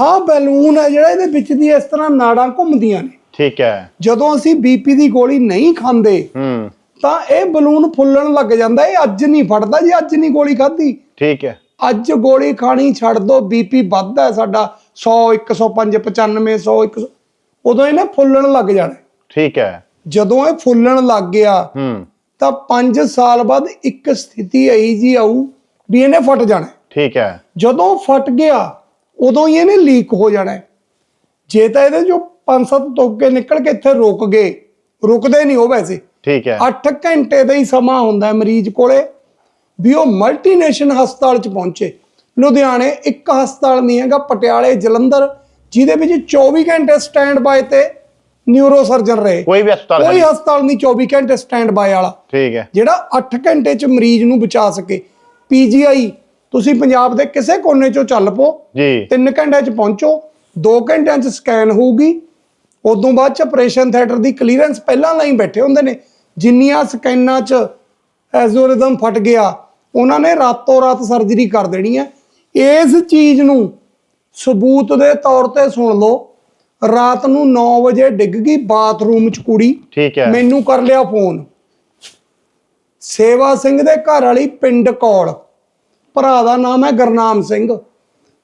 ਆਹ ਬੈਲੂਨ ਹੈ ਜਿਹੜਾ ਇਹਦੇ ਵਿੱਚ ਦੀ ਇਸ ਤਰ੍ਹਾਂ ਨਾੜਾਂ ਘੁੰਮਦੀਆਂ ਨੇ। ਠੀਕ ਹੈ। ਜਦੋਂ ਅਸੀਂ ਬੀਪੀ ਦੀ ਗੋਲੀ ਨਹੀਂ ਖਾਂਦੇ ਹੂੰ। ਤਾਂ ਇਹ ਬਲੂਨ ਫੁੱਲਣ ਲੱਗ ਜਾਂਦਾ ਇਹ ਅੱਜ ਨਹੀਂ ਫਟਦਾ ਜੀ ਅੱਜ ਨਹੀਂ ਗੋਲੀ ਖਾਧੀ। ਠੀਕ ਹੈ। ਅੱਜ ਗੋਲੀ ਖਾਣੀ ਛੱਡ ਦੋ ਬੀਪੀ ਵੱਧਦਾ ਹੈ ਸਾਡਾ 100 105 95 100 100 ਉਦੋਂ ਇਹਨੇ ਫੁੱਲਣ ਲੱਗ ਜਾਣਾ। ਠੀਕ ਹੈ। ਜਦੋਂ ਇਹ ਫੁੱਲਣ ਲੱਗ ਗਿਆ ਹੂੰ। ਤਾਂ 5 ਸਾਲ ਬਾਅਦ ਇੱਕ ਸਥਿਤੀ ਆਈ ਜੀ ਆਊ ਵੀ ਇਹਨੇ ਫਟ ਜਾਣਾ। ਠੀਕ ਹੈ। ਜਦੋਂ ਫਟ ਗਿਆ ਉਦੋਂ ਹੀ ਇਹਨੇ ਲੀਕ ਹੋ ਜਾਣਾ। ਜੇ ਤਾਂ ਇਹਦੇ ਜੋ 5-7 ਤੋਕੇ ਨਿਕਲ ਕੇ ਇੱਥੇ ਰੁਕ ਗਏ ਰੁਕਦੇ ਨਹੀਂ ਉਹ ਵੈਸੇ। ਠੀਕ ਹੈ। 8 ਘੰਟੇ ਦਾ ਹੀ ਸਮਾਂ ਹੁੰਦਾ ਹੈ ਮਰੀਜ਼ ਕੋਲੇ ਵੀ ਉਹ ਮਲਟੀਨੇਸ਼ਨ ਹਸਪਤਾਲ ਚ ਪਹੁੰਚੇ। ਲੁਧਿਆਣੇ ਇੱਕ ਹਸਪਤਾਲ ਨਹੀਂ ਹੈਗਾ ਪਟਿਆਲੇ ਜਲੰਧਰ ਜਿਹਦੇ ਵਿੱਚ 24 ਘੰਟੇ ਸਟੈਂਡ ਬਾਏ ਤੇ ਨਿਊਰੋ ਸਰਜਨ ਰਹੇ। ਕੋਈ ਵੀ ਹਸਪਤਾਲ ਕੋਈ ਹਸਪਤਾਲ ਨਹੀਂ 24 ਘੰਟੇ ਸਟੈਂਡ ਬਾਏ ਵਾਲਾ। ਠੀਕ ਹੈ। ਜਿਹੜਾ 8 ਘੰਟੇ ਚ ਮਰੀਜ਼ ਨੂੰ ਬਚਾ ਸਕੇ। ਪੀਜੀਆਈ ਤੁਸੀਂ ਪੰਜਾਬ ਦੇ ਕਿਸੇ ਕੋਨੇ ਚੋਂ ਚੱਲ ਪੋ ਜੀ। 3 ਘੰਟਿਆਂ ਚ ਪਹੁੰਚੋ 2 ਘੰਟਿਆਂ ਚ ਸਕੈਨ ਹੋਊਗੀ ਉਦੋਂ ਬਾਅਦ ਚ ਆਪਰੇਸ਼ਨ ਥੀਏਟਰ ਦੀ ਕਲੀਅਰੈਂਸ ਪਹਿਲਾਂ ਲਈ ਬੈਠੇ ਹੁੰਦੇ ਨੇ ਜਿੰਨੀਆਂ ਸਕੈਨਾਂ ਚ ਐਜ਼ੋਰਿਦਮ ਫਟ ਗਿਆ ਉਹਨਾਂ ਨੇ ਰਾਤੋਂ ਰਾਤ ਸਰਜਰੀ ਕਰ ਦੇਣੀ ਹੈ। ਇਸ ਚੀਜ਼ ਨੂੰ ਸਬੂਤ ਦੇ ਤੌਰ ਤੇ ਸੁਣ ਲਓ ਰਾਤ ਨੂੰ 9 ਵਜੇ ਡਿੱਗ ਗਈ ਬਾਥਰੂਮ ਚ ਕੁੜੀ ਠੀਕ ਹੈ। ਮੈਨੂੰ ਕਰ ਲਿਆ ਫੋਨ ਸੇਵਾ ਸਿੰਘ ਦੇ ਘਰ ਵਾਲੀ ਪਿੰਡ ਕੌਲ। ਭਰਾ ਦਾ ਨਾਮ ਹੈ ਗਰਨਾਮ ਸਿੰਘ।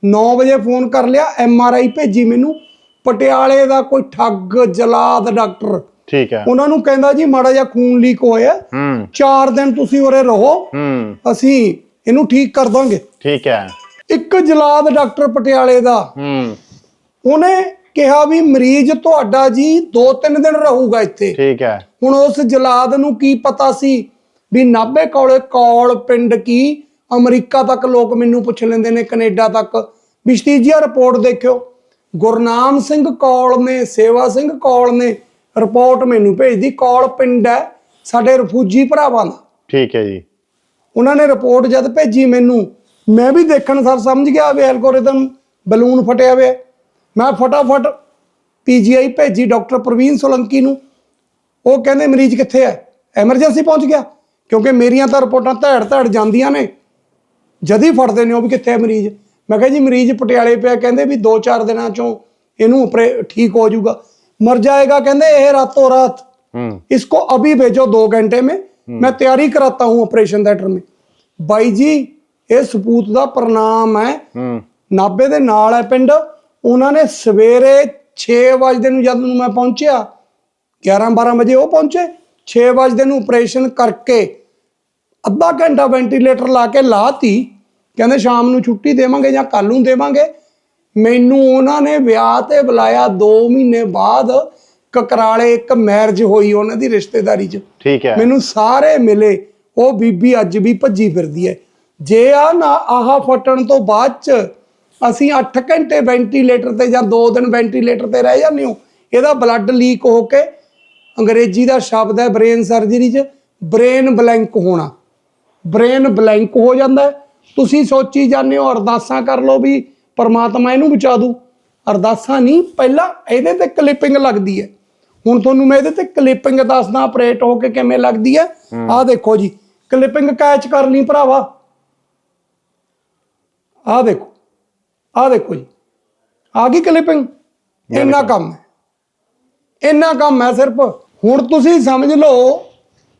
9 ਵਜੇ ਫੋਨ ਕਰ ਲਿਆ ਐਮ ਆਰ ਆਈ ਭੇਜੀ ਮੈਨੂੰ। ਪਟਿਆਲੇ ਦਾ ਕੋਈ ਠੱਗ ਜਲਾਦ ਡਾਕਟਰ। ਠੀਕ ਹੈ। ਉਹਨਾਂ ਨੂੰ ਕਹਿੰਦਾ ਜੀ ਮਾੜਾ ਜਿਹਾ ਖੂਨ ਲੀਕ ਹੋਇਆ। ਹੂੰ। 4 ਦਿਨ ਤੁਸੀਂ ਉਰੇ ਰਹੋ। ਹੂੰ। ਅਸੀਂ ਇਹਨੂੰ ਠੀਕ ਕਰ ਦਾਂਗੇ। ਠੀਕ ਹੈ। ਇੱਕ ਜਲਾਦ ਡਾਕਟਰ ਪਟਿਆਲੇ ਦਾ। ਹੂੰ। ਉਹਨੇ ਕਿਹਾ ਵੀ ਮਰੀਜ਼ ਤੁਹਾਡਾ ਜੀ 2-3 ਦਿਨ ਰਹੂਗਾ ਇੱਥੇ। ਠੀਕ ਹੈ। ਹੁਣ ਉਸ ਜਲਾਦ ਨੂੰ ਕੀ ਪਤਾ ਸੀ ਵੀ ਨਾਭੇ ਕੋਲੇ ਕੌਲ ਪਿੰਡ ਕੀ ਅਮਰੀਕਾ ਤੱਕ ਲੋਕ ਮੈਨੂੰ ਪੁੱਛ ਲੈਂਦੇ ਨੇ ਕੈਨੇਡਾ ਤੱਕ। ਬਿਸ਼ਤੀਜੀਆ ਰਿਪੋਰਟ ਦੇਖਿਓ। ਗੁਰਨਾਮ ਸਿੰਘ ਕੌਲ ਨੇ ਸੇਵਾ ਸਿੰਘ ਕੌਲ ਨੇ ਰਿਪੋਰਟ ਮੈਨੂੰ ਭੇਜਦੀ। ਕੌਲ ਪਿੰਡ ਹੈ ਸਾਡੇ ਰਫੂਜੀ ਭਰਾਵਾਂ ਦਾ। ਠੀਕ ਹੈ ਜੀ। ਉਹਨਾਂ ਨੇ ਰਿਪੋਰਟ ਜਦ ਭੇਜੀ ਮੈਨੂੰ ਮੈਂ ਵੀ ਦੇਖਣ ਸਰ ਸਮਝ ਗਿਆ ਵੀ ਐਲਗੋਰਿਦਮ ਬਲੂਨ ਫਟਿਆ ਹੋਇਆ। ਹੈ। ਮੈਂ ਫਟਾਫਟ ਪੀਜੀਆਈ ਭੇਜੀ ਡਾਕਟਰ ਪ੍ਰਵੀਨ ਸੋਲੰਕੀ ਨੂੰ। ਉਹ ਕਹਿੰਦੇ ਮਰੀਜ਼ ਕਿੱਥੇ ਹੈ? ਐਮਰਜੈਂਸੀ ਪਹੁੰਚ ਗਿਆ। ਕਿਉਂਕਿ ਮੇਰੀਆਂ ਤਾਂ ਰਿਪੋਰਟਾਂ ਧੜ ਧੜ ਜਾਂਦੀਆਂ ਨੇ। ਜਦ ਹੀ ਫੜਦੇ ਨੇ ਉਹ ਵੀ ਕਿੱਥੇ ਹੈ ਮਰੀਜ਼ ਮੈਂ ਕਿਹਾ ਜੀ ਮਰੀਜ਼ ਪਟਿਆਲੇ ਪਿਆ ਕਹਿੰਦੇ ਵੀ 2-4 ਦਿਨਾਂ ਚੋਂ ਇਹਨੂੰ ਆਪਰੇ ਠੀਕ ਹੋ ਜਾਊਗਾ ਮਰ ਜਾਏਗਾ ਕਹਿੰਦੇ ਇਹ ਰਾਤੋਂ ਰਾਤ ਹੂੰ इसको अभी भेजो दो घंटे में मैं तैयारी कराता हूँ ऑपरेशन थिएटर में ਬਾਈ ਜੀ ਇਹ ਸਪੂਤ ਦਾ ਪ੍ਰਣਾਮ ਹੈ ਹੂੰ ਨਾਬੇ ਦੇ ਨਾਲ ਹੈ ਪਿੰਡ ਉਹਨਾਂ ਨੇ ਸਵੇਰੇ 6 ਵਜੇ ਨੂੰ ਜਦ ਨੂੰ ਮੈਂ ਪਹੁੰਚਿਆ 11 12 ਵਜੇ ਉਹ ਪਹੁੰਚੇ 6 ਵਜੇ ਨੂੰ ਆਪਰੇਸ਼ਨ ਕਰਕੇ ਅੱਧਾ ਘੰਟਾ ਵੈਂਟੀਲੇਟਰ ਲਾ ਕੇ ਲਾਤੀ। ਕਹਿੰਦੇ ਸ਼ਾਮ ਨੂੰ ਛੁੱਟੀ ਦੇਵਾਂਗੇ ਜਾਂ ਕੱਲ ਨੂੰ ਦੇਵਾਂਗੇ। ਮੈਨੂੰ ਉਹਨਾਂ ਨੇ ਵਿਆਹ ਤੇ ਬੁਲਾਇਆ 2 ਮਹੀਨੇ ਬਾਅਦ। ਕਕਰਾਲੇ ਇੱਕ ਮੈਰਿਜ ਹੋਈ ਉਹਨਾਂ ਦੀ ਰਿਸ਼ਤੇਦਾਰੀ 'ਚ। ਠੀਕ ਹੈ। ਮੈਨੂੰ ਸਾਰੇ ਮਿਲੇ। ਉਹ ਬੀਬੀ ਅੱਜ ਵੀ ਭੱਜੀ ਫਿਰਦੀ ਹੈ। ਜੇ ਆ ਨਾ ਆਹ ਫਟਣ ਤੋਂ ਬਾਅਦ ਚ ਅਸੀਂ 8 ਘੰਟੇ ਵੈਂਟੀਲੇਟਰ ਤੇ ਜਾਂ 2 ਦਿਨ ਵੈਂਟੀਲੇਟਰ ਤੇ ਰਹਿ ਜਾਂਦੇ ਹੋ ਇਹਦਾ ਬਲੱਡ ਲੀਕ ਹੋ ਕੇ ਅੰਗਰੇਜ਼ੀ ਦਾ ਸ਼ਬਦ ਹੈ ਬ੍ਰੇਨ ਸਰਜਰੀ ਚ। ਬ੍ਰੇਨ ਬਲੈਂਕ ਹੋਣਾ। ਬ੍ਰੇਨ ਬਲੈਂਕ ਹੋ ਜਾਂਦਾ। ਤੁਸੀਂ ਸੋਚੀ ਜਾਂਦੇ ਹੋ ਅਰਦਾਸਾਂ ਕਰ ਲਓ ਵੀ ਪਰਮਾਤਮਾ ਇਹਨੂੰ ਬਚਾ ਦੂ। ਅਰਦਾਸਾਂ ਨਹੀਂ ਪਹਿਲਾਂ ਇਹਦੇ ਤੇ ਕਲਿੱਪਿੰਗ ਲੱਗਦੀ ਹੈ। ਹੁਣ ਤੁਹਾਨੂੰ ਮੈਂ ਇਹਦੇ ਤੇ ਕਲਿੱਪਿੰਗ ਦੱਸਦਾ ਆਪਰੇਟ ਹੋ ਕੇ ਕਿਵੇਂ ਲੱਗਦੀ ਹੈ। ਆਹ ਦੇਖੋ ਜੀ ਕਲਿੱਪਿੰਗ ਕੈਚ ਕਰ ਲਈ ਭਰਾਵਾ। ਆਹ ਦੇਖੋ ਆਹ ਦੇਖੋ ਜੀ। ਆ ਗਈ ਕਲਿੱਪਿੰਗ ਇੰਨਾ ਕੰਮ ਹੈ। ਇੰਨਾ ਕੰਮ ਹੈ ਸਿਰਫ। ਹੁਣ ਤੁਸੀਂ ਸਮਝ ਲਓ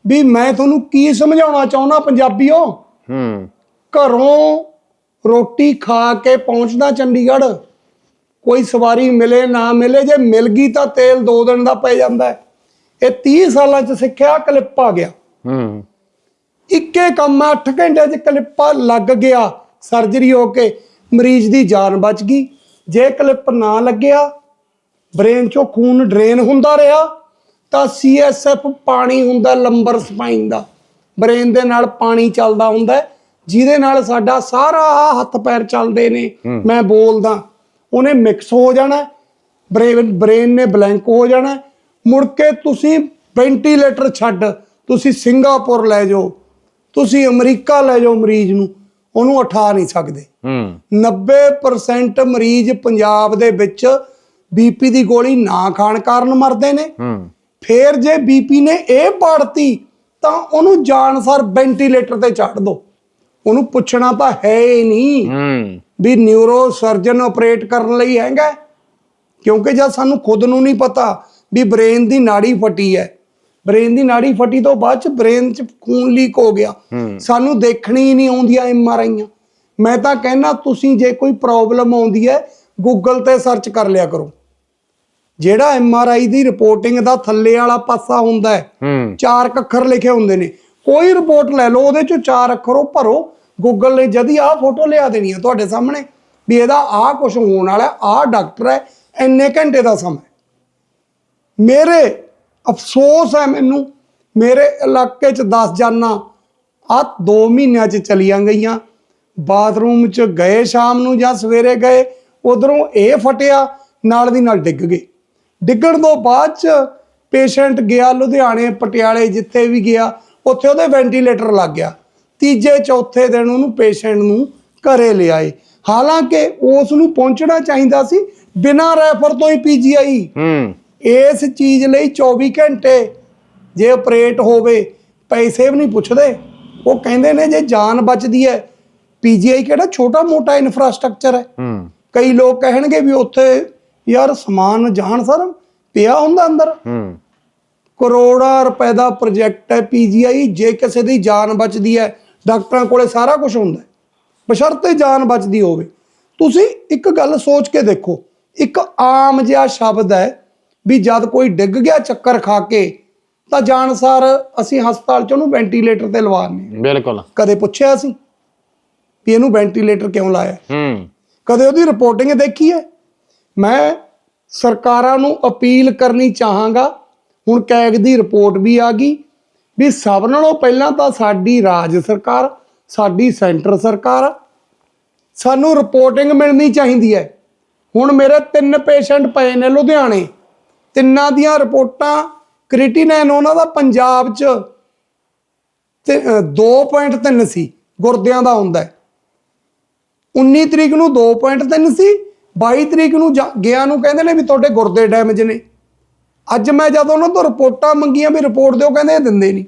ਵੀ ਮੈਂ ਤੁਹਾਨੂੰ ਕੀ ਸਮਝਾਉਣਾ ਚਾਹੁੰਦਾ ਪੰਜਾਬੀਓ? ਹੂੰ। ਘਰੋਂ ਰੋਟੀ ਖਾ ਕੇ ਪਹੁੰਚਦਾ ਚੰਡੀਗੜ੍ਹ ਕੋਈ ਸਵਾਰੀ ਮਿਲੇ ਨਾ ਮਿਲੇ ਜੇ ਮਿਲ ਗਈ ਤਾਂ ਤੇਲ 2 ਦਿਨ ਦਾ ਪੈ ਜਾਂਦਾ ਇਹ 30 ਸਾਲਾਂ ਚ ਸਿੱਖਿਆ ਕਲਿੱਪ ਆ ਗਿਆ। ਹੂੰ। ਇੱਕੇ ਕੰਮ 8 ਘੰਟੇ ਚ ਕਲਿੱਪਾ ਲੱਗ ਗਿਆ ਸਰਜਰੀ ਹੋ ਕੇ। ਮਰੀਜ਼ ਦੀ ਜਾਨ ਬਚ ਗਈ। ਜੇ ਕਲਿੱਪ ਨਾ ਲੱਗਿਆ ਬ੍ਰੇਨ ਚੋਂ ਖੂਨ ਡਰੇਨ ਹੁੰਦਾ ਰਿਹਾ। ਤਾਂ ਸੀਐਸਐਫ ਪਾਣੀ ਹੁੰਦਾ ਲੰਬਰ ਸਪਾਈਨ ਦਾ। ਬ੍ਰੇਨ ਦੇ ਨਾਲ ਪਾਣੀ ਚੱਲਦਾ ਹੁੰਦਾ ਜਿਹਦੇ ਨਾਲ ਸਾਡਾ ਸਾਰਾ ਹੱਥ ਪੈਰ ਚੱਲਦੇ ਨੇ। ਮੈਂ ਬੋਲਦਾ ਉਹਨੇ ਮਿਕਸ ਹੋ ਜਾਣਾ ਬ੍ਰੇਨ ਬ੍ਰੇਨ ਨੇ ਬਲੈਂਕ ਹੋ ਜਾਣਾ। ਮੁੜ ਕੇ ਤੁਸੀਂ ਵੈਂਟੀਲੇਟਰ ਛੱਡ ਤੁਸੀਂ ਸਿੰਗਾਪੁਰ ਲੈ ਜਾਓ ਤੁਸੀਂ ਅਮਰੀਕਾ ਲੈ ਜਾਓ ਮਰੀਜ਼ ਨੂੰ ਉਹਨੂੰ ਉਠਾ ਨਹੀਂ ਸਕਦੇ। ਹੂੰ। 90% ਮਰੀਜ਼ ਪੰਜਾਬ ਦੇ ਵਿੱਚ ਬੀਪੀ ਦੀ ਗੋਲੀ ਨਾ ਖਾਣ ਕਾਰਨ ਮਰਦੇ ਨੇ। ਹੂੰ। ਫੇਰ ਜੇ ਬੀਪੀ ਨੇ ਇਹ ਪੜਤੀ ਤਾਂ ਉਹਨੂੰ ਜਾਨਸਰ ਵੈਂਟੀਲੇਟਰ ਤੇ ਛੱਡ ਦੋ। ਉਹਨੂੰ ਪੁੱਛਣਾ ਤਾਂ ਹੈ ਹੀ ਨਹੀਂ ਹੂੰ। ਵੀ ਨਿਊਰੋ ਸਰਜਨ ਆਪਰੇਟ ਕਰਨ ਲਈ ਹੈਗਾ ਕਿਉਂਕਿ ਜਦ ਸਾਨੂੰ ਖੁਦ ਨੂੰ ਨਹੀਂ ਪਤਾ ਵੀ ਬ੍ਰੇਨ ਦੀ ਨਾੜੀ ਫਟੀ ਹੈ। ਬ੍ਰੇਨ ਦੀ ਨਾੜੀ ਫਟੀ ਤੋਂ ਬਾਅਦ ਚ ਬ੍ਰੇਨ ਚ ਖੂਨ ਲੀਕ ਹੋ ਗਿਆ। ਸਾਨੂੰ ਦੇਖਣੀ ਨਹੀਂ ਆਉਂਦੀਆਂ ਐਮ ਆਰ ਆਈਆਂ। ਮੈਂ ਤਾਂ ਕਹਿਣਾ ਤੁਸੀਂ ਜੇ ਕੋਈ ਪ੍ਰੋਬਲਮ ਆਉਂਦੀ ਹੈ ਗੂਗਲ ਤੇ ਸਰਚ ਕਰ ਲਿਆ ਕਰੋ। ਜਿਹੜਾ ਐਮ ਆਰ ਆਈ ਦੀ ਰਿਪੋਰਟਿੰਗ ਦਾ ਥੱਲੇ ਵਾਲਾ ਪਾਸਾ ਹੁੰਦਾ ਹੈ ਚਾਰ ਅੱਖਰ ਲਿਖੇ ਹੁੰਦੇ ਨੇ। ਕੋਈ ਰਿਪੋਰਟ ਲੈ ਲਓ ਉਹਦੇ ਚੋਂ ਚਾਰ ਅੱਖਰ ਉਹ ਭਰੋ। ਗੂਗਲ ਨੇ ਜਦੀ ਆਹ ਫੋਟੋ ਲਿਆ ਦੇਣੀ ਹੈ ਤੁਹਾਡੇ ਸਾਹਮਣੇ ਵੀ ਇਹਦਾ ਆਹ ਕੁਝ ਹੋਣ ਵਾਲਾ ਆਹ ਡਾਕਟਰ ਹੈ ਇੰਨੇ ਘੰਟੇ ਦਾ ਸਮਾਂ। ਮੇਰੇ ਅਫਸੋਸ ਹੈ ਮੈਨੂੰ ਮੇਰੇ ਇਲਾਕੇ ਚ 10 ਜਾਨਾਂ ਆ 2 ਮਹੀਨਿਆਂ ਚ ਚਲੀਆਂ ਗਈਆਂ। ਬਾਥਰੂਮ ਚ ਗਏ ਸ਼ਾਮ ਨੂੰ ਜਾਂ ਸਵੇਰੇ ਗਏ ਉਧਰੋਂ ਇਹ ਫਟਿਆ ਨਾਲ ਦੀ ਨਾਲ ਡਿੱਗ ਗਏ। ਡਿੱਗਣ ਤੋਂ ਬਾਅਦ ਚ ਪੇਸ਼ੈਂਟ ਗਿਆ ਲੁਧਿਆਣੇ ਪਟਿਆਲੇ ਜਿੱਥੇ ਵੀ ਗਿਆ ਉੱਥੇ ਉਹਦੇ ਵੈਂਟੀਲੇਟਰ ਲੱਗ ਗਿਆ। ਤੀਜੇ ਚੌਥੇ ਦਿਨ ਉਹਨੂੰ ਪੇਸ਼ੈਂਟ ਨੂੰ ਘਰੇ ਲਿਆਏ। ਹਾਲਾਂਕਿ ਉਸ ਨੂੰ ਪਹੁੰਚਣਾ ਚਾਹੀਦਾ ਸੀ ਬਿਨਾਂ ਰੈਫਰ ਤੋਂ ਹੀ ਪੀਜੀਆਈ ਹੂੰ। ਇਸ ਚੀਜ਼ ਲਈ 24 ਘੰਟੇ ਜੇ ਆਪਰੇਟ ਹੋਵੇ ਪੈਸੇ ਵੀ ਨਹੀਂ ਪੁੱਛਦੇ। ਉਹ ਕਹਿੰਦੇ ਨੇ ਜੇ ਜਾਨ ਬਚਦੀ ਹੈ ਪੀਜੀਆਈ ਕਿਹੜਾ ਛੋਟਾ ਮੋਟਾ ਇਨਫਰਾਸਟ੍ਰਕਚਰ ਹੈ। ਹੂੰ। ਕਈ ਲੋਕ ਕਹਿਣਗੇ ਵੀ ਉੱਥੇ ਯਾਰ ਸਮਾਨ ਜਾਣ ਸਰ ਪਿਆ ਹੁੰਦਾ ਅੰਦਰ। ਹੂੰ। ਕਰੋੜਾਂ ਰੁਪਏ ਦਾ ਪ੍ਰੋਜੈਕਟ ਹੈ ਪੀਜੀਆਈ ਜੇ ਕਿਸੇ ਦੀ ਜਾਨ ਬਚਦੀ ਹੈ ਡਾਕਟਰਾਂ ਕੋਲੇ ਸਾਰਾ ਕੁਝ ਹੁੰਦਾ ਹੈ। ਬਸ਼ਰਤੇ ਜਾਨ ਬਚਦੀ ਹੋਵੇ। ਤੁਸੀਂ ਇੱਕ ਗੱਲ ਸੋਚ ਕੇ ਦੇਖੋ ਇੱਕ ਆਮ ਜਿਹਾ ਸ਼ਬਦ ਹੈ ਵੀ ਜਦ ਕੋਈ ਡਿੱਗ ਗਿਆ ਚੱਕਰ ਖਾ ਕੇ ਤਾਂ ਜਾਣਸਾਰ ਅਸੀਂ ਹਸਪਤਾਲ ਚ ਉਹਨੂੰ ਵੈਂਟੀਲੇਟਰ ਤੇ ਲਵਾਉਂਦੇ ਹਾਂ। ਬਿਲਕੁਲ। ਕਦੇ ਪੁੱਛਿਆ ਸੀ ਵੀ ਇਹਨੂੰ ਵੈਂਟੀਲੇਟਰ ਕਿਉਂ ਲਾਇਆ? ਹੂੰ। ਕਦੇ ਉਹਦੀ ਰਿਪੋਰਟਿੰਗ ਦੇਖੀ ਹੈ? ਮੈਂ ਸਰਕਾਰਾਂ ਨੂੰ ਅਪੀਲ ਕਰਨੀ ਚਾਹਾਂਗਾ। ਹੁਣ ਕੈਗ ਦੀ ਰਿਪੋਰਟ ਵੀ ਆ ਗਈ ਵੀ ਸਭ ਨਾਲੋਂ ਪਹਿਲਾਂ ਤਾਂ ਸਾਡੀ ਰਾਜ ਸਰਕਾਰ ਸਾਡੀ ਸੈਂਟਰ ਸਰਕਾਰ ਸਾਨੂੰ ਰਿਪੋਰਟਿੰਗ ਮਿਲਣੀ ਚਾਹੀਦੀ ਹੈ। ਹੁਣ ਮੇਰੇ ਤਿੰਨ ਪੇਸ਼ੈਂਟ ਪਏ ਨੇ ਲੁਧਿਆਣੇ। ਤਿੰਨਾਂ ਦੀਆਂ ਰਿਪੋਰਟਾਂ ਕ੍ਰਿਟੀਨੈਨ ਉਹਨਾਂ ਦਾ ਪੰਜਾਬ 'ਚ ਤੇ ਅ, 2.3 ਸੀ ਗੁਰਦਿਆਂ ਦਾ ਹੁੰਦਾ ਹੈ। 19 ਤਰੀਕ ਨੂੰ 2.3 ਸੀ 22 ਤਰੀਕ ਨੂੰ ਜਾ- ਗਿਆ ਨੂੰ ਕਹਿੰਦੇ ਨੇ ਵੀ ਤੁਹਾਡੇ ਗੁਰਦੇ ਡੈਮੇਜ ਨੇ। ਅੱਜ ਮੈਂ ਜਦੋਂ ਉਹਨਾਂ ਤੋਂ ਰਿਪੋਰਟਾਂ ਮੰਗੀਆਂ ਵੀ ਰਿਪੋਰਟ ਦਿਓ, ਕਹਿੰਦੇ ਇਹ ਦਿੰਦੇ ਨਹੀਂ।